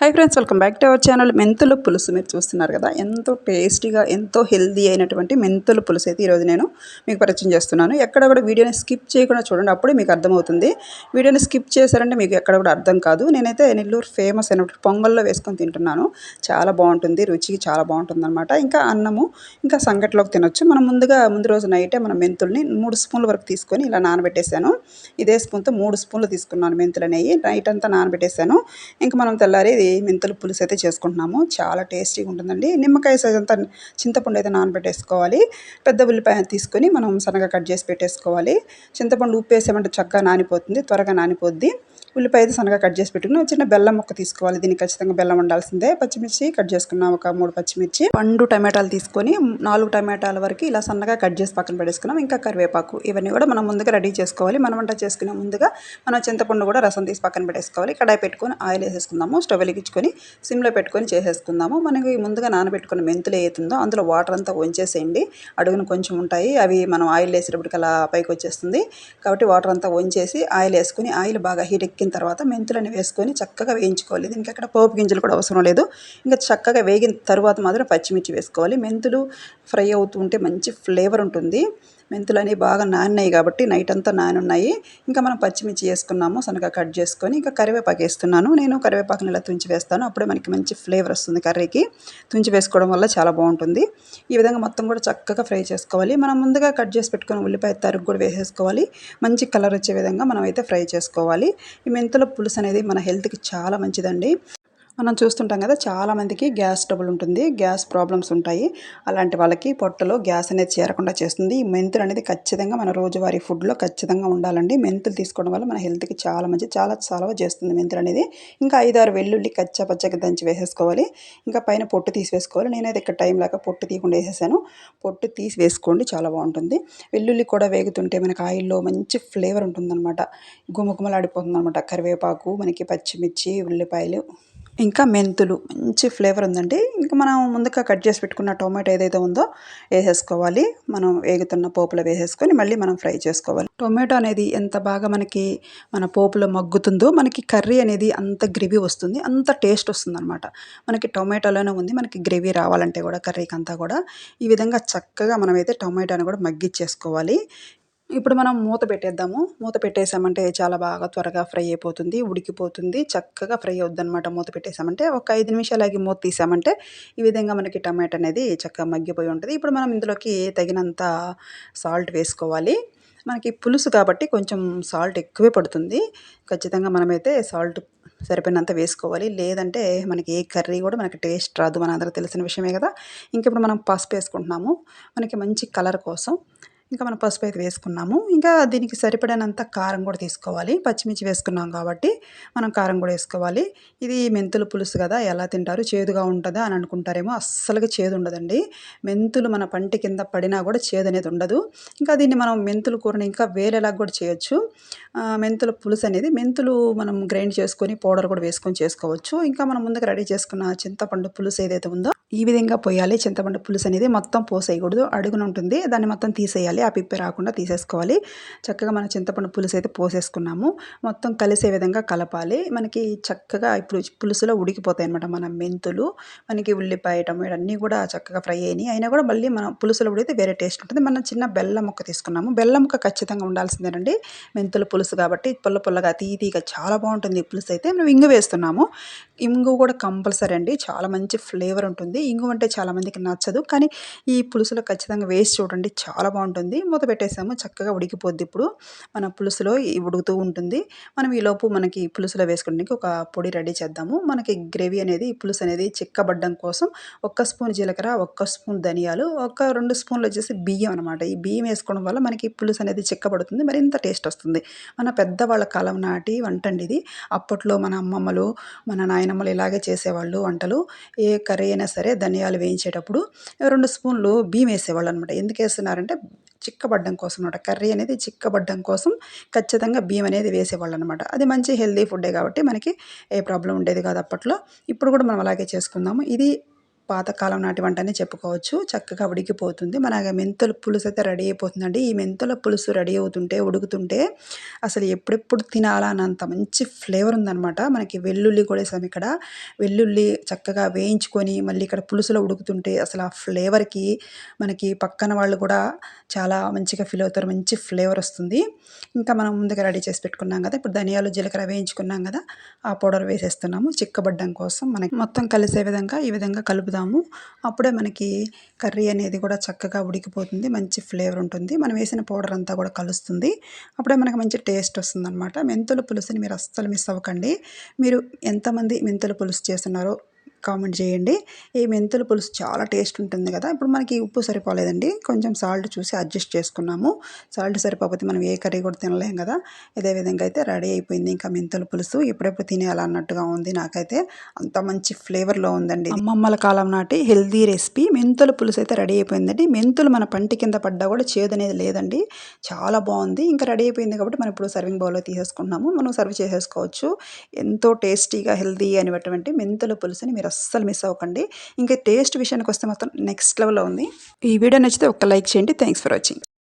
Hi friends welcome back to our channel మెంతుల పులుసు మీరు చూస్తున్నారు కదా. ఎంతో టేస్టీగా ఎంతో హెల్దీ అయినటువంటి మెంతుల పులుసు అయితే ఈరోజు నేను మీకు పరిచయం చేస్తున్నాను. ఎక్కడ కూడా వీడియోని స్కిప్ చేయకుండా చూడండి అప్పుడే మీకు అర్థమవుతుంది. వీడియోని స్కిప్ చేశారంటే మీకు ఎక్కడ కూడా అర్థం కాదు. నేనైతే నెల్లూరు ఫేమస్ అయినటువంటి పొంగల్లో వేసుకొని తింటున్నాను. చాలా బాగుంటుంది రుచికి చాలా బాగుంటుంది అనమాట ఇంకా అన్నము ఇంకా సంగట్లోకి తినొచ్చు. మనం ముందుగా ముందు రోజు నైటే మనం మెంతుల్ని మూడు స్పూన్ల వరకు తీసుకొని ఇలా నానబెట్టేశాను ఇదే స్పూన్తో మూడు స్పూన్లు తీసుకున్నాను మెంతులు అనేవి నైట్ అంతా నానబెట్టేశాను ఇంకా మనం తెల్లారి మెంతులు పులుసు అయితే చేసుకుంటున్నాము. చాలా టేస్టీగా ఉంటుందండి. నిమ్మకాయ సైజ్ అంతా చింతపండు అయితే నానబెట్టేసుకోవాలి. పెద్ద ఉల్లిపాయ తీసుకొని మనం సన్నగా కట్ చేసి పెట్టేసుకోవాలి. చింతపండు ఉప్పు వేసామంటే చక్కగా నానిపోతుంది త్వరగా నానిపోద్ది. ఉల్లిపాయ అయితే సన్నగా కట్ చేసి పెట్టుకుని చిన్న బెల్లం ముక్క తీసుకోవాలి. దీనికి ఖచ్చితంగా బెల్లం ఉండాల్సిందే. పచ్చిమిర్చి కట్ చేసుకున్నాం ఒక మూడు పచ్చిమిర్చి పండు టమాటాలు తీసుకొని నాలుగు టమాటాల వరకు ఇలా సన్నగా కట్ చేసి పక్కన పెట్టేసుకున్నాం. ఇంకా కరివేపాకు ఇవన్నీ కూడా మనం ముందుగా రెడీ చేసుకోవాలి. మనం వంట చేసుకునే ముందుగా మనం చింతపండు కూడా రసం తీసి పక్కన పెట్టేసుకోవాలి. కడాయి పెట్టుకొని ఆయిల్ వేసేసుకుందాము. స్టవ్ వెలిగించుకొని సిమ్లో పెట్టుకొని చేసేసుకుందాము. మనకి ముందుగా నానబెట్టుకున్న మెంతులు ఏతుందో అందులో వాటర్ అంతా వంచేసేయండి. అడుగున కొంచెం ఉంటాయి. అవి మనం ఆయిల్ వేసేటప్పటికి అలా పైకి వచ్చేస్తుంది. కాబట్టి వాటర్ అంతా వంచేసి ఆయిల్ వేసుకుని ఆయిల్ బాగా హీట్ ఎక్కిన తర్వాత మెంతులని వేసుకొని చక్కగా వేయించుకోవాలి. దీనికి అక్కడ పోపు గింజలు కూడా అవసరం లేదు. ఇంకా చక్కగా వేగిన తర్వాత మాత్రం పచ్చిమిర్చి వేసుకోవాలి. మెంతులు ఫ్రై అవుతూ ఉంటే మంచి ఫ్లేవర్ ఉంటుంది. మెంతులు అనేవి బాగా నానినాయి కాబట్టి నైట్ అంతా నానున్నాయి. ఇంకా మనం పచ్చిమిర్చి వేసుకున్నాము సన్నగా కట్ చేసుకొని ఇంకా కరివేపాకు వేస్తున్నాను. నేను కరివేపాకుని ఇలా తుంచి వేస్తాను. అప్పుడే మనకి మంచి ఫ్లేవర్ వస్తుంది కర్రీకి. తుంచి వేసుకోవడం వల్ల చాలా బాగుంటుంది. ఈ విధంగా మొత్తం కూడా చక్కగా ఫ్రై చేసుకోవాలి. మనం ముందుగా కట్ చేసి పెట్టుకుని ఉల్లిపాయ తరుగు కూడా వేసేసుకోవాలి. మంచి కలర్ వచ్చే విధంగా మనం అయితే ఫ్రై చేసుకోవాలి. ఈ మెంతుల పులుసు అనేది మన హెల్త్కి చాలా మంచిదండి. మనం చూస్తుంటాం కదా చాలామందికి గ్యాస్ ట్రబుల్ ఉంటుంది గ్యాస్ ప్రాబ్లమ్స్ ఉంటాయి. అలాంటి వాళ్ళకి పొట్టలో గ్యాస్ అనేది చేరకుండా చేస్తుంది. ఈ మెంతులు అనేది ఖచ్చితంగా మన రోజువారీ ఫుడ్లో ఖచ్చితంగా ఉండాలండి. మెంతులు తీసుకోవడం వల్ల మన హెల్త్కి చాలా మంచి చాలా సాల్వ్ చేస్తుంది మెంతులు అనేది. ఇంకా ఐదారు వెల్లుల్లి కచ్చా పచ్చగా దంచి వేసేసుకోవాలి. ఇంకా పైన పొట్టు తీసివేసుకోవాలి. నేనైతే ఇక్కడ టైం లేక పొట్టు తీయకుండా వేసేసాను. పొట్టు తీసి వేసుకోండి చాలా బాగుంటుంది. వెల్లుల్లి కూడా వేగుతుంటే మనకి ఆయిల్లో మంచి ఫ్లేవర్ ఉంటుందన్నమాట. గుమగుమలాడిపోతుంది అనమాట కరివేపాకు మనకి పచ్చిమిర్చి ఉల్లిపాయలు. ఇంకా మెంతులు మంచి ఫ్లేవర్ ఉందండి. ఇంకా మనం ముందుగా కట్ చేసి పెట్టుకున్న టొమాటో ఏదైతే ఉందో వేసేసుకోవాలి. మనం వేగుతున్న పోపులో వేసేసుకొని మళ్ళీ మనం ఫ్రై చేసుకోవాలి. టొమాటో అనేది ఎంత బాగా మనకి మన పోపులో మగ్గుతుందో మనకి కర్రీ అనేది అంత గ్రేవీ వస్తుంది అంత టేస్ట్ వస్తుంది అనమాట మనకి టొమాటోలోనే ఉంది మనకి గ్రేవీ రావాలంటే కూడా కర్రీకి అంతా కూడా ఈ విధంగా చక్కగా మనమైతే టొమాటోని కూడా మగ్గిచ్చేసుకోవాలి ఇప్పుడు మనం మూత పెట్టేద్దాము. మూత పెట్టేసామంటే చాలా బాగా త్వరగా ఫ్రై అయిపోతుంది ఉడికిపోతుంది. చక్కగా ఫ్రై అవుద్ది అనమాట మూత పెట్టేసామంటే. ఒక ఐదు నిమిషాలకి మూత తీసామంటే ఈ విధంగా మనకి టమాటో అనేది చక్కగా మగ్గిపోయి ఉంటుంది. ఇప్పుడు మనం ఇందులోకి తగినంత సాల్ట్ వేసుకోవాలి. మనకి పులుసు కాబట్టి కొంచెం సాల్ట్ ఎక్కువే పడుతుంది. ఖచ్చితంగా మనమైతే సాల్ట్ సరిపోయినంత వేసుకోవాలి. లేదంటే మనకి ఏ కర్రీ కూడా మనకి టేస్ట్ రాదు. మన అందరూ తెలిసిన విషయమే కదా. ఇంక ఇప్పుడు మనం పసుపు వేసుకుంటున్నాము. మనకి మంచి కలర్ కోసం ఇంకా మనం పసుపు అయితే వేసుకున్నాము. ఇంకా దీనికి సరిపడినంత కారం కూడా తీసుకోవాలి. పచ్చిమిర్చి వేసుకున్నాం కాబట్టి మనం కారం కూడా వేసుకోవాలి. ఇది మెంతులు పులుసు కదా ఎలా తింటారు చేదుగా ఉంటుందా అని అనుకుంటారేమో అస్సలుగా చేదు ఉండదండి. మెంతులు మన పంటి కింద పడినా కూడా చేదు అనేది ఉండదు. ఇంకా దీన్ని మనం మెంతులు కూరని ఇంకా వేరేలాగా కూడా చేయొచ్చు. మెంతుల పులుసు అనేది మెంతులు మనం గ్రైండ్ చేసుకొని పౌడర్ కూడా వేసుకొని చేసుకోవచ్చు. ఇంకా మనం ముందుగా రెడీ చేసుకున్న చింతపండు పులుసు ఏదైతే ఉందో ఈ విధంగా పోయాలి. చింతపండు పులుసు అనేది మొత్తం పోసేయకూడదు. అడుగున ఉంటుంది. దాన్ని మొత్తం తీసేయాలి. ఆ పిప్పి రాకుండా తీసేసుకోవాలి. చక్కగా మన చింతపండు పులుసు అయితే పోసేసుకున్నాము. మొత్తం కలిసే విధంగా కలపాలి. మనకి చక్కగా ఇప్పుడు పులుసులో ఉడికిపోతాయి అనమాట మన మెంతులు. మనకి ఉల్లిపాయ టమాటో అన్నీ కూడా చక్కగా ఫ్రై అయినాయి. అయినా కూడా మళ్ళీ మనం పులుసులో ఉడితే వేరే టేస్ట్ ఉంటుంది. మనం చిన్న బెల్లం ముక్క తీసుకున్నాము. బెల్లం ముక్క ఖచ్చితంగా ఉండాల్సిందేనండి. మెంతుల పులుసు కాబట్టి పుల్ల పుల్లగా తీతీగా చాలా బాగుంటుంది పులుసు అయితే. మేము ఇంగు వేస్తున్నాము. ఇంగు కూడా కంపల్సరీ అండి. చాలా మంచి ఫ్లేవర్ ఉంటుంది. ఇంగు అంటే చాలామందికి నచ్చదు. కానీ ఈ పులుసులో ఖచ్చితంగా వేసి చూడండి. చాలా బాగుంటుంది. మూత పెట్టేసాము. చక్కగా ఉడికిపోద్ది ఇప్పుడు. మన పులుసులో ఉడుకుతూ ఉంటుంది. మనం ఈ లోపు మనకి పులుసులో వేసుకోవడానికి ఒక పొడి రెడీ చేద్దాము. మనకి గ్రేవీ అనేది పులుసు అనేది చిక్కబడ్డం కోసం ఒక్క స్పూన్ జీలకర్ర ఒక్క స్పూన్ ధనియాలు ఒక రెండు స్పూన్లు వచ్చేసి బియ్యం అనమాట ఈ బియ్యం వేసుకోవడం వల్ల మనకి పులుసు అనేది చిక్కబడుతుంది. మరింత టేస్ట్ వస్తుంది. మన పెద్దవాళ్ళ కాలం నాటి వంట అండి ఇది. అప్పట్లో మన అమ్మమ్మలు మన నాయనమ్మలు ఇలాగే చేసేవాళ్ళు వంటలు. ఏ కర్రీ అయినా సరే ధనియాలు వేయించేటప్పుడు రెండు స్పూన్లు బియ్యం వేసేవాళ్ళు అనమాట ఎందుకు వేస్తున్నారంటే చిక్కబడ్డం కోసం అనమాట. కర్రీ అనేది చిక్కబడ్డం కోసం ఖచ్చితంగా బియ్యం అనేది వేసేవాళ్ళు అనమాట అది మంచి హెల్దీ ఫుడ్డే కాబట్టి మనకి ఏ ప్రాబ్లం ఉండేది కాదు అప్పట్లో. ఇప్పుడు కూడా మనం అలాగే చేసుకుందాము. ఇది పాతకాలం నాటి వంట అని చెప్పుకోవచ్చు. చక్కగా ఉడికిపోతుంది. మన మెంతుల పులుసు అయితే రెడీ అయిపోతుందండి. ఈ మెంతుల పులుసు రెడీ అవుతుంటే ఉడుకుతుంటే అసలు ఎప్పుడెప్పుడు తినాలా అన్నంత మంచి ఫ్లేవర్ ఉందనమాట మనకి వెల్లుల్లి కూడా వేసాము ఇక్కడ. వెల్లుల్లి చక్కగా వేయించుకొని మళ్ళీ ఇక్కడ పులుసులో ఉడుకుతుంటే అసలు ఆ ఫ్లేవర్కి మనకి పక్కన వాళ్ళు కూడా చాలా మంచిగా ఫీల్ అవుతారు. మంచి ఫ్లేవర్ వస్తుంది. ఇంకా మనం ముందుగా రెడీ చేసి పెట్టుకున్నాం కదా. ఇప్పుడు ధనియాలు జీలకర్ర వేయించుకున్నాం కదా. ఆ పౌడర్ వేసేస్తున్నాము. చిక్కబడ్డం కోసం మనకి మొత్తం కలిసే విధంగా ఈ విధంగా వేద్దాము అప్పుడే మనకి కర్రీ అనేది కూడా చక్కగా ఉడికిపోతుంది. మంచి ఫ్లేవర్ ఉంటుంది. మనం వేసిన పౌడర్ అంతా కూడా కలుస్తుంది. అప్పుడే మనకి మంచి టేస్ట్ వస్తుంది మెంతుల పులుసుని మీరు అస్సలు మిస్ అవ్వకండి. మీరు ఎంతమంది మెంతుల పులుసు చేస్తున్నారో కామెంట్ చేయండి. ఈ మెంతుల పులుసు చాలా టేస్ట్ ఉంటుంది కదా. ఇప్పుడు మనకి ఉప్పు సరిపోలేదండి. కొంచెం సాల్ట్ చూసి అడ్జస్ట్ చేసుకున్నాము. సాల్ట్ సరిపోతే మనం ఏ కర్రీ కూడా తినలేం కదా. ఇదే విధంగా అయితే రెడీ అయిపోయింది ఇంకా మెంతుల పులుసు. ఎప్పుడెప్పుడు తినేయాలన్నట్టుగా ఉంది. నాకైతే అంత మంచి ఫ్లేవర్లో ఉందండి అమ్మమ్మల కాలం నాటి హెల్దీ రెసిపీ. మెంతుల పులుసు అయితే రెడీ అయిపోయిందండి. మెంతులు మన పంటి కింద పడ్డా కూడా చేదు అనేది లేదండి. చాలా బాగుంది. ఇంకా రెడీ అయిపోయింది కాబట్టి మనం ఇప్పుడు సర్వింగ్ బౌల్లో తీసేసుకున్నాము మనం సర్వ్ చేసేసుకోవచ్చు. ఎంతో టేస్టీగా హెల్దీ అనేటువంటి మెంతుల పులుసుని మీరు అస్సలు మిస్ అవ్వకండి. ఇంకా టేస్ట్ విషయానికి వస్తే మాత్రం నెక్స్ట్ లెవెల్లో ఉంది. ఈ వీడియో నచ్చితే ఒక లైక్ చేయండి. Thanks for watching